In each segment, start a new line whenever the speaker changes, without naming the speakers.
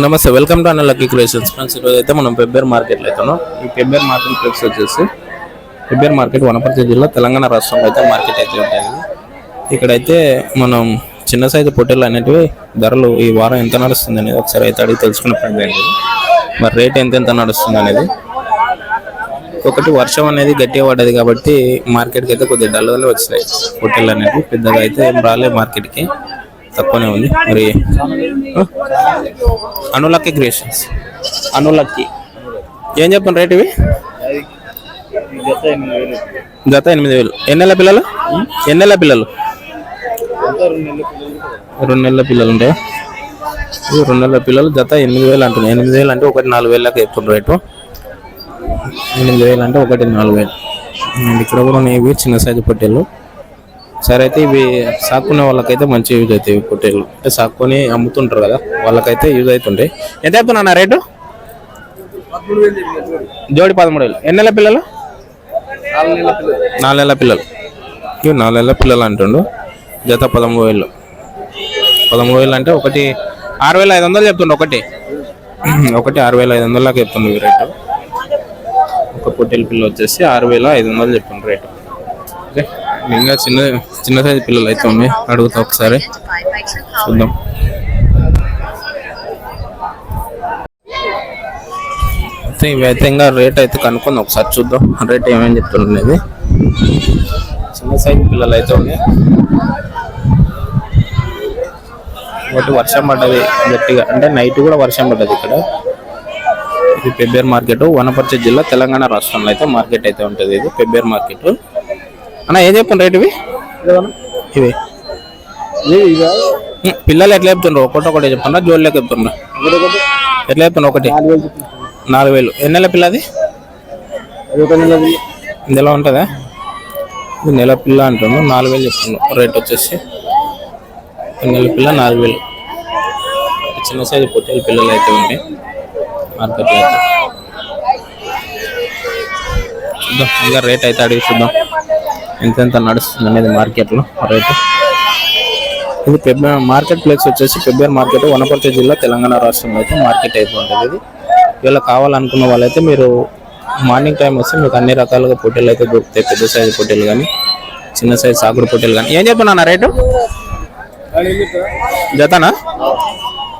నమస్తే welcome to అన్న lucky creations friends ఈరోజు అయితే మనం పెబ్బేర్ మార్కెట్లో అవుతున్నాం ఈ పెబ్బేర్ మార్కెట్ ప్లేస్ వచ్చేసి పెబ్బేర్ మార్కెట్ వనపర్తి జిల్లా తెలంగాణ రాష్ట్రంలో అయితే మార్కెట్ అయితే ఉంటుంది. ఇక్కడైతే మనం చిన్న సైజు పొట్టెలు అనేటివి ధరలు ఈ వారం ఎంత నడుస్తుంది అనేది ఒకసారి అయితే అడిగి తెలుసుకునే ప్రయత్నం మరి రేట్ ఎంత ఎంత నడుస్తుంది అనేది. ఒకటి వర్షం అనేది గట్టిగా పడ్డది కాబట్టి మార్కెట్కి అయితే కొద్దిగా డల్గానే వచ్చినాయి. పొట్టెలు అనేవి పెద్దగా అయితే ఏం రాలే మార్కెట్కి తక్కువనే ఉంది. మరి అనులక్కీ అనులక్కి క్రియేషన్స్ అనులక్కి ఏం చెప్పండి రేట్ ఇవి? జత ఎనిమిది వేలు. ఎన్ని పిల్లలు? ఎన్ని నెలల పిల్లలు? రెండు నెలల పిల్లలు ఉంటాయా? రెండు నెలల పిల్లలు జత ఎనిమిది వేలు అంటున్నాయి. ఎనిమిది వేలు అంటే ఒకటి నాలుగు వేలకు చెప్తున్నారు రేటు. ఎనిమిది వేలు అంటే ఒకటి నాలుగు వేలు. ఇక్కడ కూడా ఉన్నాయి చిన్న సైజు పొట్టేళ్ళు. సరే అయితే ఇవి సాక్కునే వాళ్ళకైతే మంచి యూజ్ అవుతాయి పొట్టేళ్ళు. అంటే సాక్కుని అమ్ముతుంటారు కదా వాళ్ళకైతే యూజ్ అవుతుంటాయి. ఎంత చెప్తున్నా రేటు? జోడి పదమూడు వేలు. ఎన్ని నెలల పిల్లలు? నాలుగు నెలల పిల్లలు. ఇవి నాలుగు నెలల పిల్లలు అంటుండు. జత పదమూడు వేలు. పదమూడు వేలు అంటే ఒకటి ఆరు వేల ఐదు వందలు చెప్తుండు ఒకటి. ఒకటి ఆరు వేల ఐదు వందలకి చెప్తుండు ఈ రేటు. ఒక పొట్టేలు పిల్ల వచ్చేసి ఆరు వేల ఐదు వందలు చెప్తుండు రేటు. ఇంకా చిన్న చిన్న సైజు పిల్లలు అయితే ఉన్నాయి. అడుగుతా ఒకసారి. చూద్దాం. అయితే ఇవి అయితే ఇంకా రేట్ అయితే కనుక్కుంది. ఒకసారి చూద్దాం. రేట్ ఏమేమి చెప్తుండేది చిన్న సైజు పిల్లలు అయితే ఉన్నాయి. ఒకటి వర్షం పడ్డది గట్టిగా. అంటే నైట్ కూడా వర్షం పడ్డది ఇక్కడ. ఇది పెబ్బేర్ మార్కెట్ వనపర్తి జిల్లా తెలంగాణ రాష్ట్రంలో అయితే మార్కెట్ అయితే ఉంటుంది. ఇది పెబ్బేర్ మార్కెట్ అన్న ఏం చెప్పండి రేట్ ఇవి? ఇవి. పిల్లలు ఎట్లా చెప్తుండ్రు? ఒకటి ఒకటి చెప్తున్నా జోళ్ళకి చెప్తున్నా ఎట్లా చెప్తున్నా ఒకటి. నాలుగు వేలు ఎన్ని నెలల పిల్ల అది నెల ఉంటుందా? ఇది నెల పిల్ల అంటున్నాను నాలుగు వేలు చెప్తున్నాను రేట్ వచ్చేసి నెల పిల్ల నాలుగు వేలు. చిన్న సైజు పొట్టేలు పిల్లలు అయితే ఉంటాయి మార్కెట్లో అయితే. చూద్దాం ఇంకా రేట్ అయితే అడిగి చూద్దాం. ఎంత నడుస్తుంది అనేది మార్కెట్లో రేటు. ఇది పెబ్బ మార్కెట్ ప్లేస్ వచ్చేసి పెబ్బేర్ మార్కెట్ వనపర్తి జిల్లా తెలంగాణ రాష్ట్రంలో అయితే మార్కెట్ అయితే ఉంటుంది ఇది. ఇవాళ కావాలనుకున్న వాళ్ళైతే మీరు మార్నింగ్ టైం వస్తే మీకు అన్ని రకాలుగా పోటీలు అయితే దొరుకుతాయి. పెద్ద సైజు పొట్టేలు కానీ చిన్న సైజు సాగుడు పొట్టెలు కానీ. ఏం చెప్తున్నా రేటు? జతనా?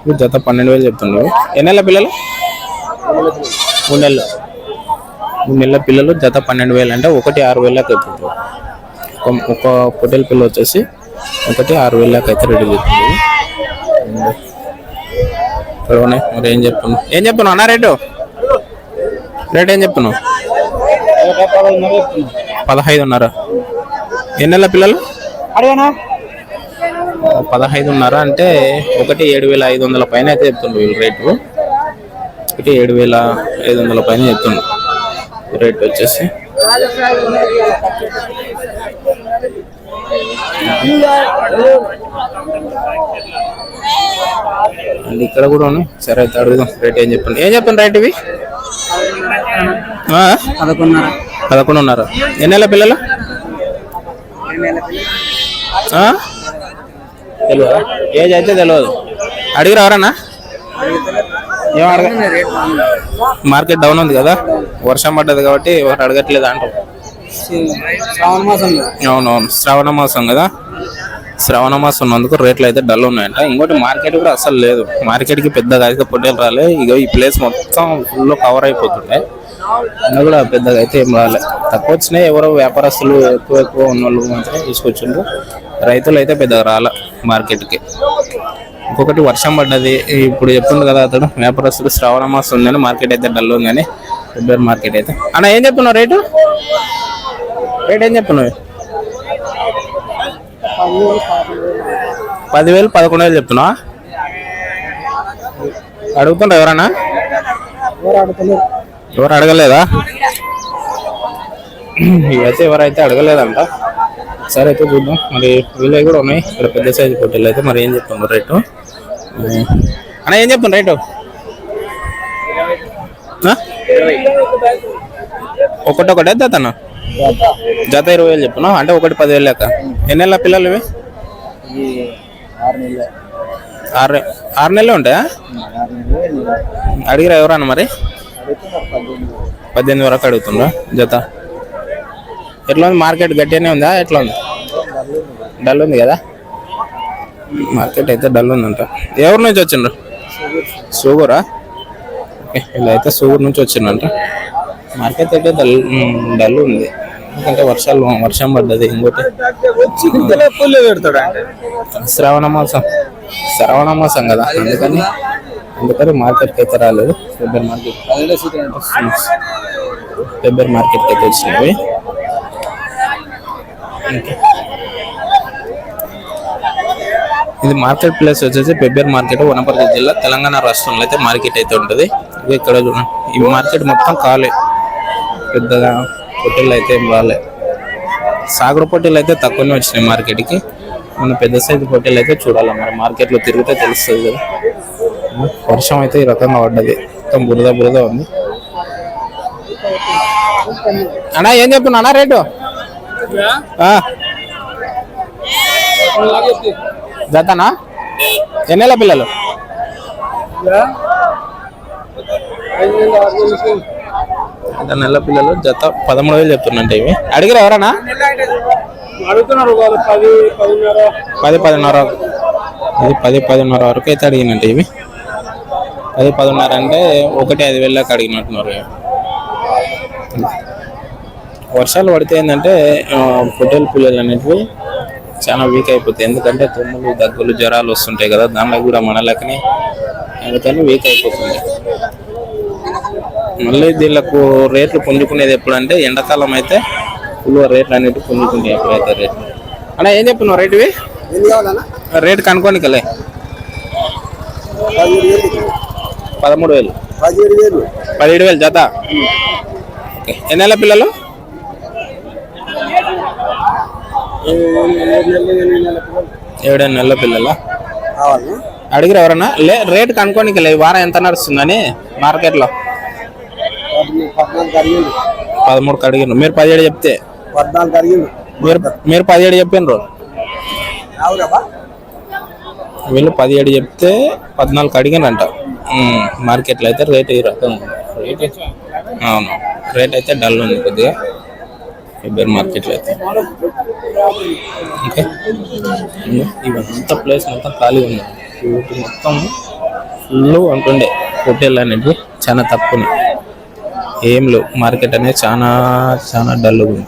ఇది జత పన్నెండు వేలు చెప్తున్నావు ఎన్ని నెలల పిల్లలు? మూడు నెలలు. మూడు నెలల పిల్లలు జత పన్నెండు వేలు అంటే ఒకటి ఆరు వేలకు అయిపోతుంది ఒక ఒక పొట్టేల పిల్ల వచ్చేసి ఒకటి ఆరు వేలకు అయితే రెడీ చేస్తుంది. ఇక్కడ ఉన్నాయి మరి ఏం చెప్తున్నావు ఏం చెప్తున్నావు అన్న రేటు? రేట్ ఏం పదహైదున్నర. ఎన్ని నెలల పిల్లలు?
అడిగానా?
పదహైదున్నర అంటే ఒకటి ఏడు వేల ఐదు వందల పైన అయితే చెప్తుండ్రు వీళ్ళు రేటు. ఒకటి ఏడు వేల ఐదు వందల పైన చెప్తుండ్రు రేట్ వచ్చేసి. అండ్ ఇక్కడ కూడా ఉన్నాయి. సరే అయితే అడుగుదాం. రేట్ ఏం చెప్పండి? ఏం చెప్పండి రేట్ ఇవి?
పదకొండున్నర.
పదకొండున్నర. ఎన్ని నెలల పిల్లలు? తెలియదా ఏజ్ అయితే తెలియదు అడిగి రావరన్నా ఏం అడగ? మార్కెట్ డౌన్ ఉంది కదా. వర్షం పడ్డది కాబట్టి ఎవరు అడగట్లేదు
మాసం
అవునవును శ్రావణ మాసం కదా. శ్రావణ మాసం ఉన్నందుకు రేట్లు అయితే డల్ ఉన్నాయంట. ఇంకోటి మార్కెట్ కూడా అసలు లేదు. మార్కెట్కి పెద్దగా అయితే పొట్టేలు రాలే. ఇక ఈ ప్లేస్ మొత్తం ఫుల్ కవర్ అయిపోతుండే. అందులో కూడా పెద్దగా అయితే ఏం రాలే. తక్కువ వచ్చినాయి. ఎవరో వ్యాపారస్తులు ఎక్కువ ఎక్కువ ఉన్న వాళ్ళు మాత్రం తీసుకొచ్చిండ్రు. రైతులు అయితే పెద్దగా రాలే మార్కెట్కి. ఇంకొకటి వర్షం పడ్డది. ఇప్పుడు చెప్తుంది కదా అతడు వ్యాపారస్తులు శ్రావణ మాసం ఉందని మార్కెట్ అయితే డల్ ఉందని. ఫిబ్రవరి మార్కెట్ అయితే. అన్న ఏం చెప్తున్నావు రేటు? రేట్ ఏం చెప్తున్నావు? పదివేలు పదకొండు వేలు చెప్తున్నా అడుగుతుండ్రు ఎవరన్నా? ఎవరు అడగలేదా? ఇవైతే ఎవరైతే అడగలేదంట సరే అయితే చూద్దాం. మరి వీళ్ళవి కూడా ఉన్నాయి. ఇక్కడ పెద్ద సైజు పోటీలు అయితే మరి ఏం చెప్తున్నారు రేటు? అన్న ఏం చెప్తున్నారు రేటు? ఆ? ఒకటొకటే జతనా జత ఇరవై వేలు చెప్పునా? అంటే ఒకటి పదివేలు లెక్క. ఎన్ని నెలల పిల్లలు ఇవి?
ఆరు నెలలు.
ఆరు నెలలు ఉంటాయా? అడిగిరా ఎవరన్నా మరి? పద్దెనిమిది వరకు అడుగుతుండ్రా జత. ఎట్లా ఉంది? మార్కెట్ గట్టిగానే ఉందా? ఎట్లా ఉంది? డల్ ఉంది కదా. మార్కెట్ అయితే డల్ ఉందంట. ఎవరి నుంచి వచ్చిండ్రు? సూగూరా? ఇలా అయితే సూగూరు నుంచి వచ్చిందంట మార్కెట్ అయితే డల్ డల్ ఉంది. ఎందుకంటే వర్షాలు వర్షం పడ్డది ఇంకోటి.
పెడతాడు
శ్రావణ మాసం. శ్రావణ మాసం కదా అందుకని అందుకని మార్కెట్కి అయితే రాలేదు. ఫిబ్రవరి మార్కెట్ ఫిబ్రవరి మార్కెట్కి అయితే వచ్చినవి. ఇది మార్కెట్ ప్లేస్ వచ్చేసి పెబ్బేర్ మార్కెట్ వనపర్తి జిల్లా తెలంగాణ రాష్ట్రంలో అయితే మార్కెట్ అయితే ఉంటుంది. ఇక్కడ చూడండి. ఈ మార్కెట్ మొత్తం ఖాళీ. పెద్దగా పొట్టెలు అయితే ఏం రాలే సాగర పొట్టెలు అయితే తక్కువనే వచ్చినాయి మార్కెట్కి. మన పెద్ద సైజు పొట్టెలు అయితే చూడాలి మరి. మార్కెట్లో తిరిగితే తెలుస్తుంది కదా. వర్షం అయితే ఈ రకంగా పడ్డది. మొత్తం బురద బురద ఉంది. అన్నా ఏం చెప్తున్నా అన్నా రేటు? జతనా? ఎన్నెల పిల్లలు? జత నెల పిల్లలు జత పదమూడు వేలు చెప్తున్నట్టు ఇవి. అడిగిరా ఎవరన్నా?
అడుగుతున్నారు పది పదిన్నర.
పది పదిన్నర. ఇది పది పదిన్నర వరకు అయితే అడిగినట్టు ఇవి. పది పదిన్నర అంటే ఒకటి ఐదు వేలకు అడిగినట్టున్నారు వర్షాలు పడితే ఏంటంటే పొట్టేలు పుల్లలు అనేటివి చాలా వీక్ అయిపోతాయి. ఎందుకంటే తుమ్ములు దగ్గులు జ్వరాలు వస్తుంటాయి కదా దానిలో కూడా మన లెక్కనే. అందుకని వీక్ అయిపోతుంది మళ్ళీ దీళ్ళకు రేట్లు పుంజుకునేది ఎప్పుడంటే ఎండాకాలం అయితే ఫుల్ రేట్లు అనేవి పుంజుకుంటాయి ఎప్పుడైతే రేట్లు. అన్న ఏం చెప్తున్నావు రేటువి రేట్ కనుక్కోనికలే.
పదిహేడు వేలు.
పదమూడు వేలు.
పదిహేడు వేలు
జత? నెలల పిల్లలు? ఏడు నెలల పిల్లల? అడిగిరు ఎవరన్నా? లే రేట్ కనుక్కోనికలే ఈ వారం ఎంత నడుస్తుందని మార్కెట్లో. పదమూడుకి అడిగిరు మీరు పదిహేడు చెప్తే?
పద్నాలుగు
మీరు మీరు పదిహేడు చెప్పినరు
అవునబ్బా
వీళ్ళు పదిహేడు చెప్తే పద్నాలుగు అడిగినంట మార్కెట్లో అయితే రేట్ ఈ రకం. రేట్ అయితే- అవును. రేట్ అయితే డల్ ఉంది కొద్దిగా. ఫిబ్రవరి మార్కెట్లో అయితే. ఓకే. ఇవంతా ప్లేస్ మొత్తం ఖాళీ ఉంది. వీటి మొత్తం ఫుల్ అంటుండే హోటల్ అనేవి చాలా తక్కువ ఏం లేవు. మార్కెట్ అనేది చాలా చాలా డల్గా ఉంది.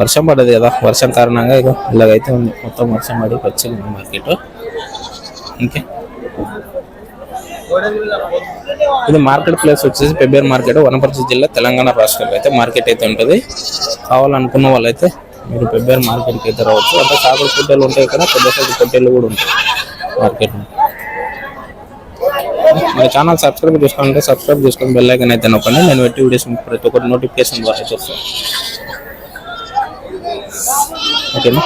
వర్షం పడదు కదా. వర్షం కారణంగా ఇక ఇలాగైతే ఉంది. మొత్తం వర్షం పడి వచ్చింది మార్కెట్. ఓకే. ఇది మార్కెట్ ప్లేస్ వచ్చేసి పెబ్బేర్ మార్కెట్ వనపర్తి జిల్లా తెలంగాణ రాష్ట్రంలో అయితే మార్కెట్ అయితే ఉంటుంది. కావాలనుకున్న వాళ్ళైతే మీరు పెబ్బేర్ మార్కెట్కి అయితే రావచ్చు. అంటే చాకుడు పొట్టేలు ఉంటాయి కదా పెద్ద సైజు పొట్టేలు కూడా ఉంటాయి మార్కెట్ మన ఛానల్ సబ్స్క్రైబ్ చేసుకోవాలంటే సబ్స్క్రైబ్ చేసుకొని బెల్ ఐకన్ అయితే నొక్కండి. నేను పెట్టి వీడియోస్ ప్రతి ఒక్కటి నోటిఫికేషన్ ద్వారా చూస్తాను ఓకేనా?